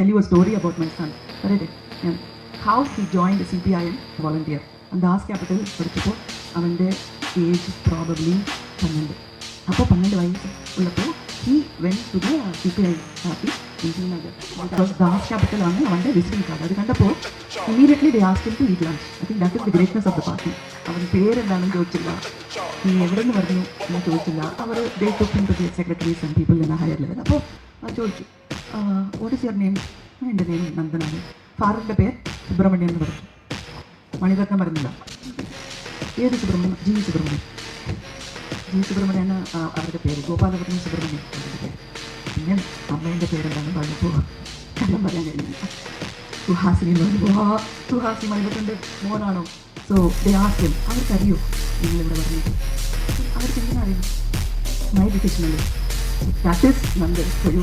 Tell you a story about my son. ഞാൻ how he join C P I M volunteer Das Kapital പഠിച്ചപ്പോൾ അവന്റെ age probably പന്ത്രണ്ട്. അപ്പോൾ പന്ത്രണ്ട് വയസ്സ് ഉള്ളപ്പോൾ he went to the C P I party because Das ക്യാപിറ്റലാണ് അവന്റെ visiting card അത് കണ്ടപ്പോൾ immediately they asked to lunch I think that is the greatness of the party അവൻ പേരെന്താണെന്ന് ചോദിച്ചില്ല. നീ എവിടെ നിന്ന് പറഞ്ഞു എന്ന് ചോദിച്ചില്ല. അവർ they to secretaries and people എന്ന ഹയർ ലെവൽ അപ്പോൾ ചോദിച്ചു. വാട്ട് ഇസ് യുവർ നെയിം എന്റെ നെയിം നന്ദനാണ്. ഫാറിന്റെ പേര് സുബ്രഹ്മണ്യം എന്ന് പറഞ്ഞു മണിരത്നം പറഞ്ഞില്ല. ഏത് സുബ്രഹ്മണ്യം? ജി സുബ്രഹ്മണ്യം. ജി സുബ്രഹ്മണ്യാണ് അവരുടെ പേര്. ഗോപാലപുരം സുബ്രഹ്മണ്യം അവരുടെ പേര്. പിന്നെ അമ്മേന്റെ പേരെന്താണെന്ന് പറഞ്ഞപ്പോൾ കള്ളം പറയാൻ കഴിഞ്ഞില്ല. സുഹാസിനി എന്ന് പറഞ്ഞു സുഹാസി മണിരത്നന്റെ മോനാണോ? സോ ദേ ആസ്യം അവർക്കറിയോ? നിങ്ങളിവിടെ പറഞ്ഞത് അവർക്ക് എങ്ങനെ അറിയും മൈ ഡിസിഷനല്ലേ ദാറ്റ് ഇസ് നന്ദൻ ഒരു